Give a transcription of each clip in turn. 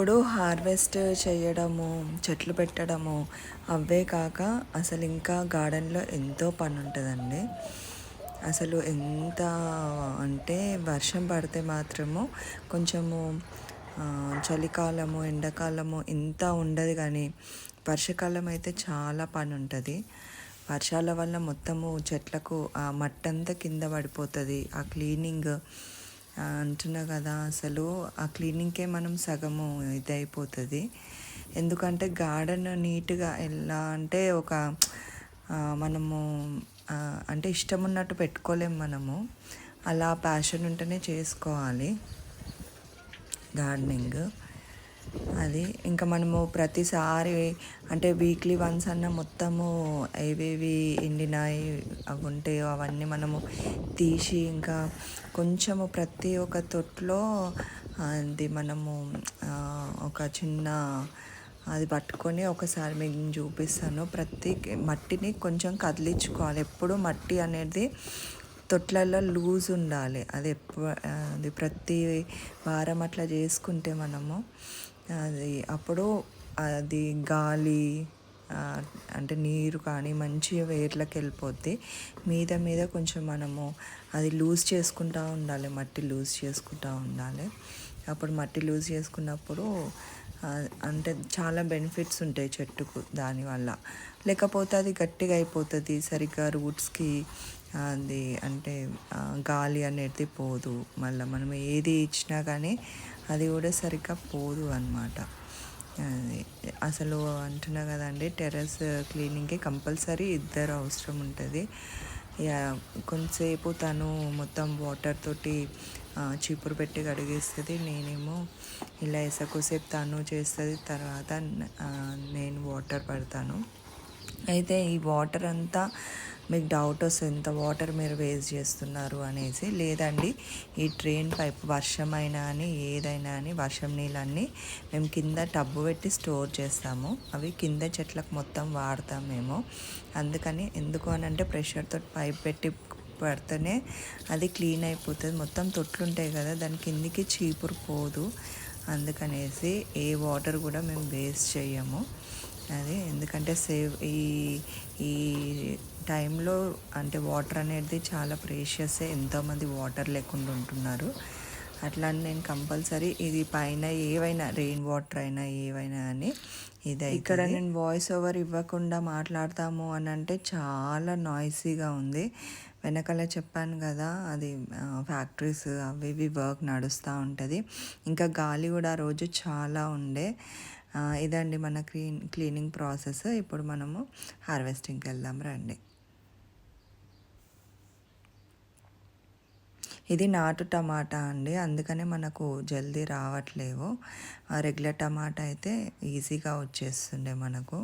ఇప్పుడు హార్వెస్ట్ చేయడము చెట్లు పెట్టడము అవే కాక అసలు ఇంకా గార్డెన్లో ఎంతో పని ఉంటుందండి అసలు ఎంత అంటే వర్షం పడితే మాత్రము కొంచెము చలికాలము ఎండాకాలము ఇంత ఉండదు కానీ వర్షాకాలం అయితే చాలా పని ఉంటుంది వర్షాల వల్ల మొత్తము చెట్లకు ఆ మట్టంతా కింద పడిపోతుంది. ఆ క్లీనింగ్ అంటున్నా కదా అసలు ఆ క్లీనింగ్కే మనం సగము ఇది అయిపోతుంది ఎందుకంటే గార్డెన్ నీట్గా ఎలా అంటే ఒక మనము అంటే ఇష్టం ఉన్నట్టు పెట్టుకోలేము మనము. అలా ప్యాషన్ ఉంటేనే చేసుకోవాలి. గార్డెనింగ్. అది ఇంకా మనము ప్రతిసారి అంటే వీక్లీ వన్స్ అన్న మొత్తము ఏవేవి ఎండినాయి అవి ఉంటాయో అవన్నీ మనము తీసి ఇంకా కొంచెము ప్రతి ఒక్క తొట్లో అది మనము ఒక చిన్న అది పట్టుకొని ఒకసారి మీకు చూపిస్తాను. ప్రతి మట్టిని కొంచెం కదిలించుకోవాలి. ఎప్పుడు మట్టి అనేది తొట్లలో లూజ్ ఉండాలి. అది ఎప్పు అది ప్రతి వారం అట్లా చేసుకుంటే మనము అది అప్పుడు అది గాలి అంటే నీరు కానీ మంచిగా వేర్లకు వెళ్ళిపోద్ది. మీద మీద కొంచెం మనము అది లూజ్ చేసుకుంటూ ఉండాలి మట్టి లూజ్ చేసుకుంటూ ఉండాలి. అప్పుడు మట్టి లూజ్ చేసుకున్నప్పుడు అంటే చాలా బెనిఫిట్స్ ఉంటాయి చెట్టుకు దానివల్ల లేకపోతే అది గట్టిగా అయిపోతుంది సరిగ్గా రూట్స్కి అది అంటే గాలి అనేది పోదు. మళ్ళీ మనం ఏది ఇచ్చినా కానీ అది కూడా సరిగ్గా పోదు అన్నమాట. అది అసలు అంటున్నా కదండి టెర్రస్ క్లీనింగ్కి కంపల్సరీ ఇద్దరు అవసరం ఉంటుంది. ఇక కొంతసేపు తను మొత్తం వాటర్ తోటి చీపురు పెట్టి కడిగేస్తుంది. నేనేమో ఇలా ఎసకోసేపు తను చేస్తుంది తర్వాత నేను వాటర్ పడతాను. అయితే ఈ వాటర్ అంతా మీకు డౌట్ వస్తుంది ఎంత వాటర్ మీరు వేస్ట్ చేస్తున్నారు అనేసి లేదండి ఈ ట్రైన్ పైప్ వర్షమైనా అని ఏదైనా అని వర్షం నీళ్ళన్నీ మేము కింద టబ్బు పెట్టి స్టోర్ చేస్తాము. అవి కింద చెట్లకు మొత్తం వాడతాం మేము. అందుకని ఎందుకు అని అంటే ప్రెషర్తో పైప్ పెట్టి పడితేనే అది క్లీన్ అయిపోతుంది. మొత్తం తొట్లు ఉంటాయి కదా దాని కిందికి చీపురు పోదు. అందుకనేసి ఏ వాటర్ కూడా మేము వేస్ట్ చేయము. అది ఎందుకంటే సేవ్ ఈ ఈ టైంలో అంటే వాటర్ అనేది చాలా ప్రేషియస్ ఎంతోమంది వాటర్ లేకుండా ఉంటున్నారు. అట్లా అని నేను కంపల్సరీ ఇది పైన ఏవైనా రెయిన్ వాటర్ అయినా ఏవైనా అని ఇది ఇక్కడ నేను వాయిస్ ఓవర్ ఇవ్వకుండా మాట్లాడతాము అని అంటే చాలా నాయిసీగా ఉంది. వెనకాల చెప్పాను కదా అది ఫ్యాక్టరీస్ అవి ఇవి వర్క్ నడుస్తూ ఉంటుంది. ఇంకా గాలి కూడా ఆ రోజు చాలా ఉండే. ఇదండి మన క్లీన్ క్లీనింగ్ ప్రాసెస్. ఇప్పుడు మనము హార్వెస్టింగ్కి వెళ్దాం రండి. ఇది నాటు టమాటా అండి. అందుకనే మనకు జల్దీ రావట్లేవు. ఆ రెగ్యులర్ టమాటా అయితే ఈజీగా వచ్చేస్తుండే మనకు.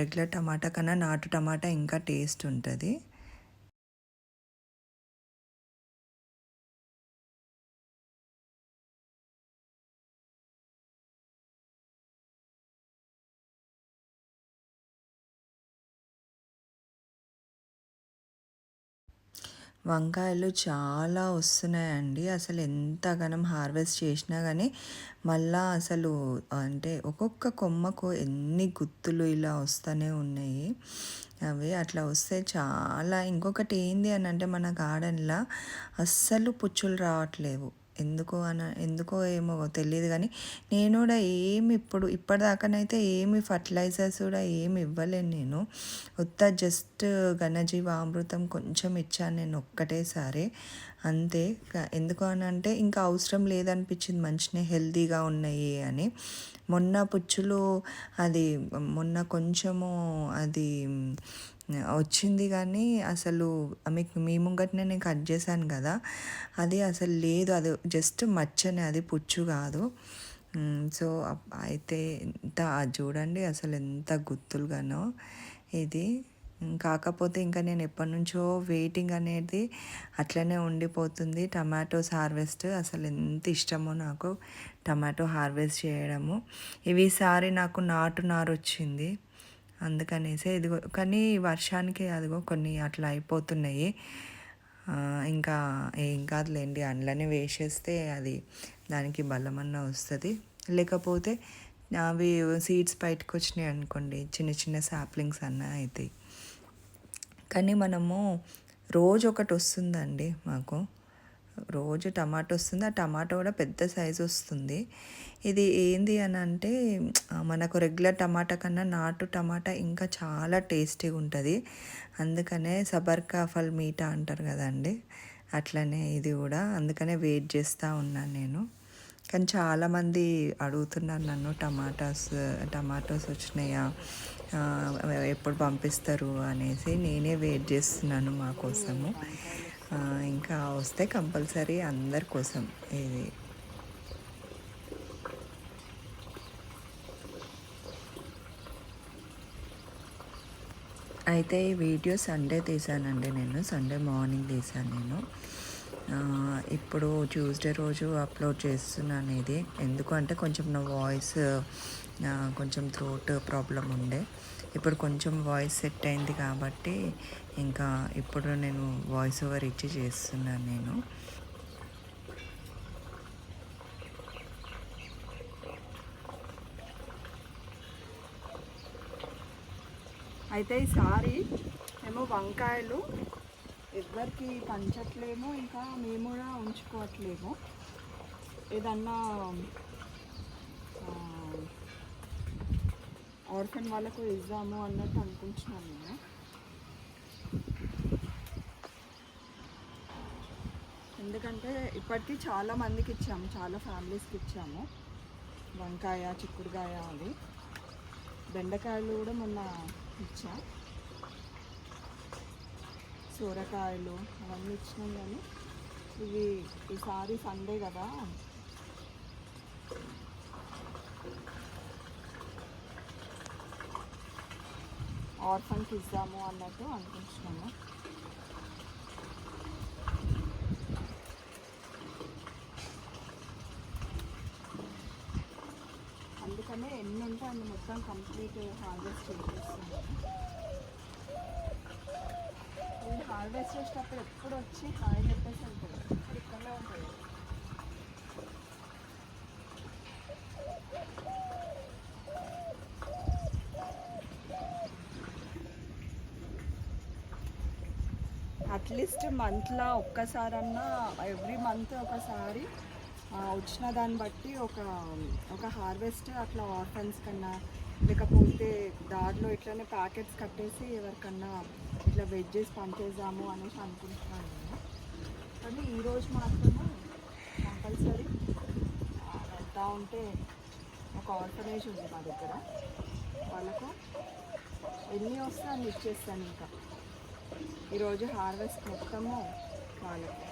రెగ్యులర్ టమాటా కన్నా నాటు టమాటా ఇంకా టేస్ట్ ఉంటుంది. వంకాయలు చాలా వస్తున్నాయండి. అసలు ఎంత ఘనం హార్వెస్ట్ చేసినా కానీ మళ్ళా అసలు అంటే ఒక్కొక్క కొమ్మకు ఎన్ని గుత్తులు ఇలా వస్తూనే ఉన్నాయి. అవి అట్లా వస్తే చాలా. ఇంకొకటి ఏంది అని అంటే మన గార్డెన్లో అస్సలు పుచ్చులు రావట్లేవు. ఎందుకో అన ఎందుకో ఏమో తెలియదు కానీ నేను కూడా ఏమి ఇప్పుడు ఇప్పటిదాకానైతే ఏమి ఫర్టిలైజర్స్ కూడా ఏమి ఇవ్వలేను నేను. ఉత్త జస్ట్ ఘనజీవామృతం కొంచెం ఇచ్చాను నేను ఒక్కటేసారి. అంతే. ఎందుకు అని అంటే ఇంకా అవసరం లేదనిపించింది మంచిగా హెల్తీగా ఉన్నాయి అని. మొన్న పుచ్చులు అది మొన్న కొంచెము అది వచ్చింది కానీ అసలు మీకు మీ ముంగటనే నేను కట్ చేశాను కదా. అది అసలు లేదు. అది జస్ట్ మచ్చనే. అది పుచ్చు కాదు. సో అయితే ఎంత అది చూడండి అసలు ఎంత గుత్తులుగానో ఇది. కాకపోతే ఇంకా నేను ఎప్పటి నుంచో వెయిటింగ్ అనేది అట్లనే ఉండిపోతుంది. టమాటోస్ హార్వెస్ట్ అసలు ఎంత ఇష్టమో నాకు టమాటో హార్వెస్ట్ చేయడము. ఇవి ఈసారి నాకు నాటు నారు వచ్చింది. అందుకనేసి ఇదిగో కానీ వర్షానికి అదిగో కొన్ని అట్లా అయిపోతున్నాయి. ఇంకా ఏం కాదులేండి అందులోనే వేసేస్తే అది దానికి బలమన్నా వస్తుంది. లేకపోతే అవి సీడ్స్ బయటకు వచ్చినాయి అనుకోండి చిన్న చిన్న సాప్లింగ్స్ అన్న అవుతాయి కానీ మనము రోజు ఒకటి వస్తుందండి మాకు. రోజు టమాటో వస్తుంది. ఆ టమాటో కూడా పెద్ద సైజు వస్తుంది. ఇది ఏంది అని అంటే మనకు రెగ్యులర్ టమాటా కన్నా నాటు టమాటా ఇంకా చాలా టేస్టీగా ఉంటుంది. అందుకనే సబర్కా ఫల్ మీటా అంటారు కదండి అట్లనే ఇది కూడా అందుకనే వెయిట్ చేస్తూ ఉన్నాను నేను. కానీ చాలామంది అడుగుతున్నారు నన్ను టమాటాస్ టమాటోస్ వచ్చినాయా? ఎప్పుడు పంపిస్తారు? అనేసి. నేనే వెయిట్ చేస్తున్నాను మా కోసము. ఇంకా వస్తే కంపల్సరీ అందరి కోసం ఇది. అయితే ఈ వీడియో సండే తీసానండి నేను. సండే మార్నింగ్ తీసాను నేను. ఇప్పుడు ట్యూస్డే రోజు అప్లోడ్ చేస్తున్నాను ఇది. ఎందుకంటే కొంచెం నా వాయిస్ కొంచెం థ్రోట్ ప్రాబ్లం ఉండే. ఇప్పుడు కొంచెం వాయిస్ సెట్ అయింది కాబట్టి ఇంకా ఇప్పుడు నేను వాయిస్ ఓవర్ ఇచ్చి చేస్తున్నాను నేను. అయితే ఈసారి ఏమో వంకాయలు ఎవరికి పంచట్లేము ఇంకా మేము కూడా ఉంచుకోవట్లేము. ఏదన్నా ఆర్ఫన్ వాళ్ళకు ఇద్దాము అన్నట్టు అనుకుంటున్నాను నేను. ఎందుకంటే ఇప్పటికీ చాలా మందికి ఇచ్చాము చాలా ఫ్యామిలీస్కి ఇచ్చాము. వంకాయ చిక్కుడుకాయ అవి. బెండకాయలు కూడా మొన్న ఇచ్చా. సూరకాయలు అవన్నీ ఇచ్చినాం కానీ ఇవి ఈసారి సండే కదా. ఆర్ఫన్కి ఇద్దాము అన్నట్టు అనుకుంటున్నాము అందుకనే ఎన్ని ఉంటే అన్ని మొత్తం కంప్లీట్ హార్వెస్ట్ చేసేస్తున్నాము హార్వెస్ట్ చేసేటప్పుడు ఎప్పుడు వచ్చి హాయ్ చెప్పేసి ఉంటుంది. ఇక్కడ ఇక్కడనే ఉంటుంది. అట్లీస్ట్ మంత్లో ఒక్కసారన్నా ఎవ్రీ మంత్ ఒకసారి వచ్చిన దాన్ని బట్టి ఒక ఒక హార్వెస్ట్ అట్లా ఆర్ఫన్స్ కన్నా లేకపోతే దారిలో ఇట్లానే ప్యాకెట్స్ కట్టేసి ఎవరికన్నా ఇట్లా వెజ్జెస్ పంచేద్దాము అనేసి అనుకుంటున్నాను కానీ ఈరోజు మాత్రము కంపల్సరీ వెళ్తూ ఉంటే ఒక ఆర్ఫనేజ్ ఉంది మా దగ్గర. వాళ్ళకు ఎన్ని వస్తే అన్ని ఇచ్చేస్తాను ఇంకా. ఈరోజు హార్వెస్ట్ మొత్తము వాళ్ళకి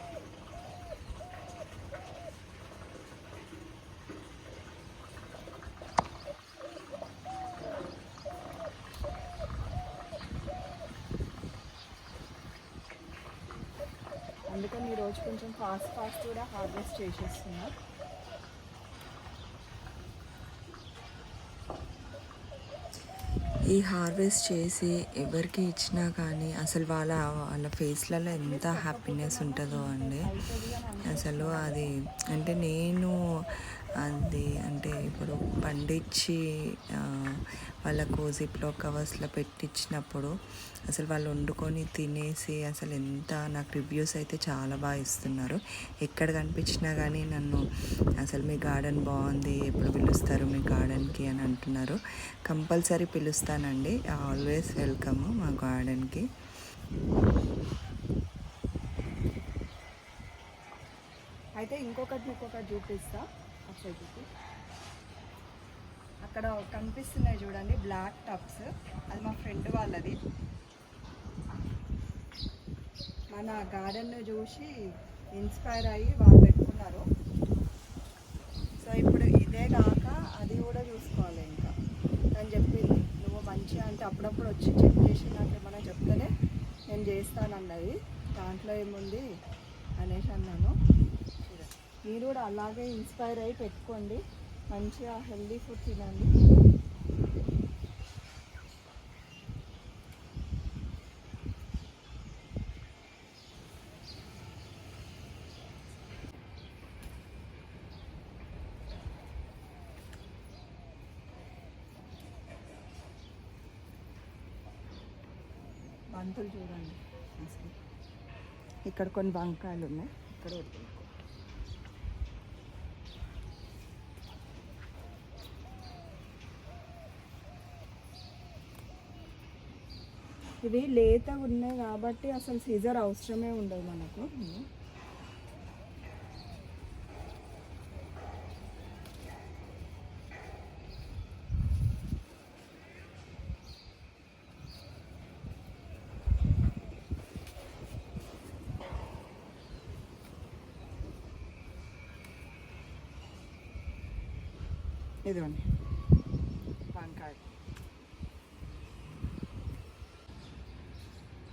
అందుకని ఈరోజు కొంచెం ఫాస్ట్ ఫాస్ట్ కూడా హార్వెస్ట్ చేసేస్తున్నా. ఈ హార్వెస్ట్ చేసి ఎవరికి ఇచ్చినా కానీ అసలు వాళ్ళ వాళ్ళ ఫేస్లలో ఎంత హ్యాపీనెస్ ఉంటుందో అండి. అసలు అది అంటే నేను అది. అంటే ఇప్పుడు పండించి వాళ్ళకు జిప్లో కవర్స్లో పెట్టించినప్పుడు అసలు వాళ్ళు వండుకొని తినేసి అసలు ఎంత నాకు రివ్యూస్ అయితే చాలా బాగా ఇస్తున్నారు. ఎక్కడ కనిపించినా కానీ నన్ను అసలు మీ గార్డెన్ బాగుంది ఎప్పుడు పిలుస్తారు మీ గార్డెన్కి అని అంటున్నారు. కంపల్సరీ పిలుస్తానండి. ఆల్వేస్ వెల్కమ్ మా గార్డెన్కి. అయితే ఇంకొకటి ఇంకొకటి చూపిస్తా. ఒకసారి అక్కడ కనిపిస్తున్నాయి చూడండి బ్లాక్ టప్స్ అది మా ఫ్రెండ్ వాళ్ళది. మన గార్డెన్ను చూసి ఇన్స్పైర్ అయ్యి వాళ్ళు పెట్టుకున్నారు. సో ఇప్పుడు ఇదే కాక అది కూడా చూసుకోవాలి ఇంకా. అని చెప్పింది నువ్వు మంచిగా అంటే అప్పుడప్పుడు వచ్చి చెక్ చేసి నాకు ఏమైనా చెప్తేనే నేను చేస్తానన్నది. దాంట్లో ఏముంది? అనేసి అన్నాను. మీరు కూడా అలాగే ఇన్స్పైర్ అయి పెట్టుకోండి. మంచిగా హెల్దీ ఫుడ్ తినండి. బంతులు చూడండి. ఇక్కడ కొన్ని వంకాయలు ఉన్నాయి. ఇక్కడ ఇవి లేత ఉన్నాయి కాబట్టి అసలు సీజర్ అవసరమే ఉండదు మనకు. ఇదిగోండి వంకాయ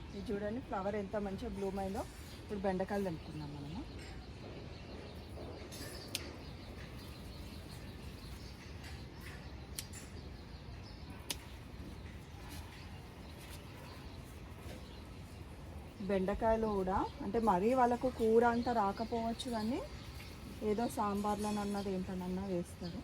ఇది చూడండి ఫ్లవర్ ఎంత మంచిగా బ్లూమ్ అయిందో. ఇప్పుడు బెండకాయలు తెంపుకున్నాం మనము. బెండకాయలు కూడా అంటే మరీ వాళ్ళకు కూర అంతా రాకపోవచ్చు కానీ ఏదో సాంబార్లోనన్నా దేంట్లోనన్నా వేస్తారు.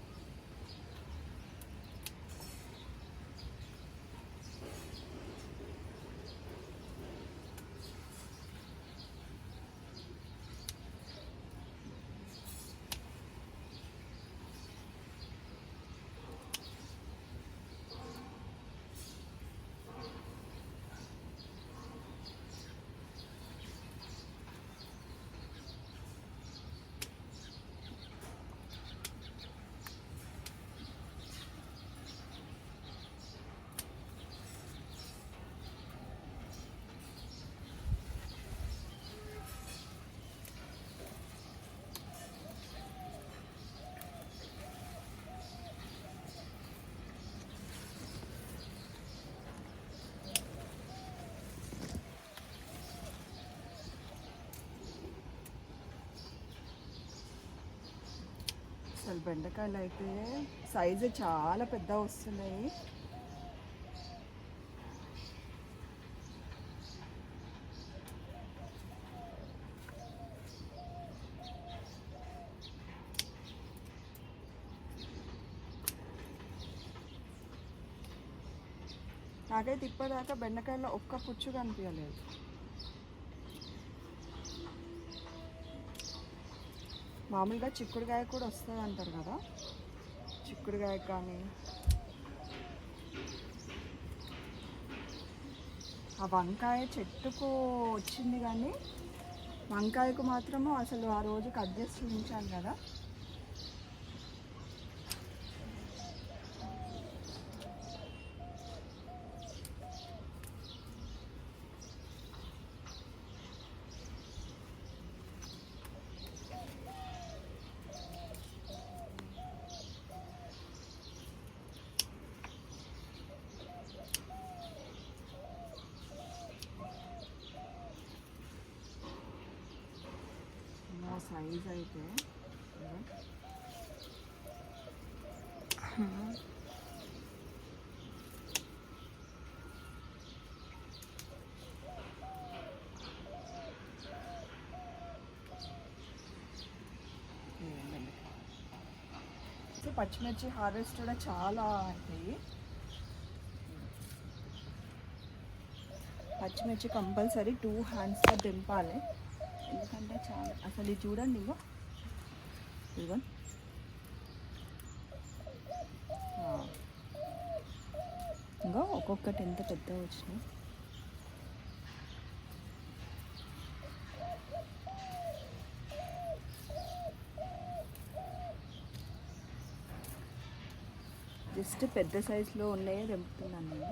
అసలు బెండకాయలు అయితే సైజు చాలా పెద్ద వస్తున్నాయి. నాకైతే ఇప్పటిదాకా బెండకాయలో ఒక్క పుచ్చు కనిపించలేదు. మామూలుగా చిక్కుడుకాయ కూడా వస్తుంది అంటారు కదా. చిక్కుడుకాయ కానీ ఆ వంకాయ చెట్టుకు వచ్చింది కానీ వంకాయకు మాత్రము అసలు ఆ రోజు కట్ చేసి ఉంచాను కదా. నా సైజ్ అయితే ఇదిగో. ఇదిగోండి. సో పచ్చిమిర్చి హార్వెస్ట్ కూడా చాలా అవుతాయి పచ్చిమిర్చి కంపల్సరీ టూ హ్యాండ్స్తో దింపాలి ఎందుకంటే చాలా అసలు ఇది చూడండి ఇగో. ఇదిగో. ఇంకా ఒక్కొక్కటి ఎంత పెద్ద వచ్చినాయి జస్ట్ పెద్ద సైజులో ఉన్నాయే తెంపుతున్నాను నేను.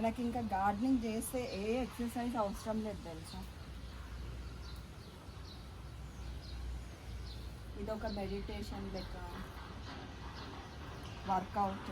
మనకి ఇంకా గార్డెనింగ్ చేస్తే ఏ ఎక్సర్సైజ్ అవసరం లేదు తెలుసా? ఇదొక మెడిటేషన్ లెక్క వర్కౌట్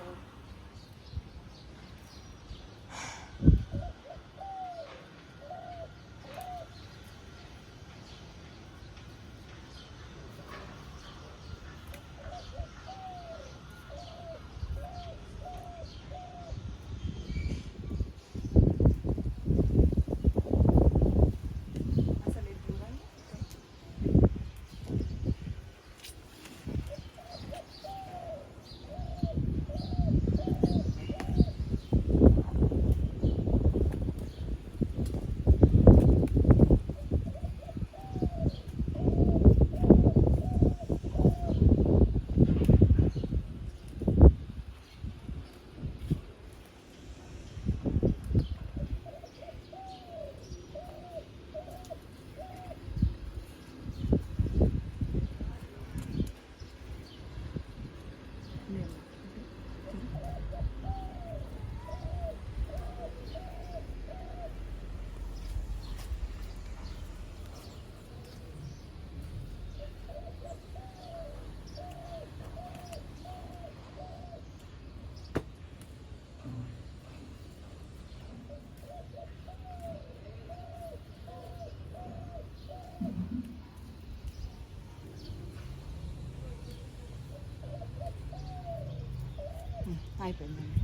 అయిపోయిందండి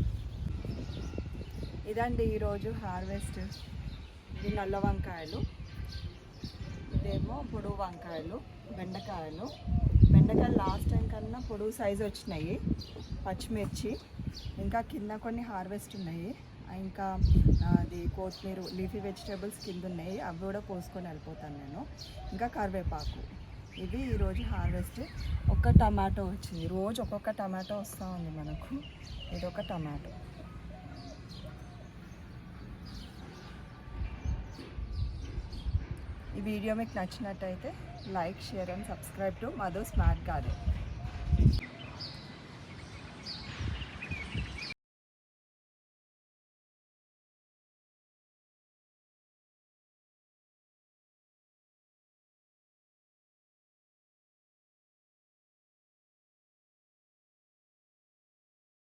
ఇదండి ఈరోజు హార్వెస్ట్ ఇది నల్ల వంకాయలు ఇదేమో పొడవు వంకాయలు బెండకాయలు. బెండకాయలు లాస్ట్ టైం కన్నా పొడవు సైజు వచ్చినాయి పచ్చిమిర్చి ఇంకా కింద కొన్ని హార్వెస్ట్ ఉన్నాయి. ఇంకా అది కొత్తిమీర లీఫీ వెజిటేబుల్స్ కింద ఉన్నాయి అవి కూడా కోసుకొని వెళ్ళిపోతాను నేను. ఇంకా కరివేపాకు. ఇది ఈరోజు హార్వెస్ట్. ఒక్క టమాటో వచ్చింది. రోజు ఒక్కొక్క టమాటో వస్తూ ఉంది మనకు. ఇది ఒక టమాటో. ఈ వీడియో మీకు నచ్చినట్టయితే like share and subscribe to Madhu smart garden.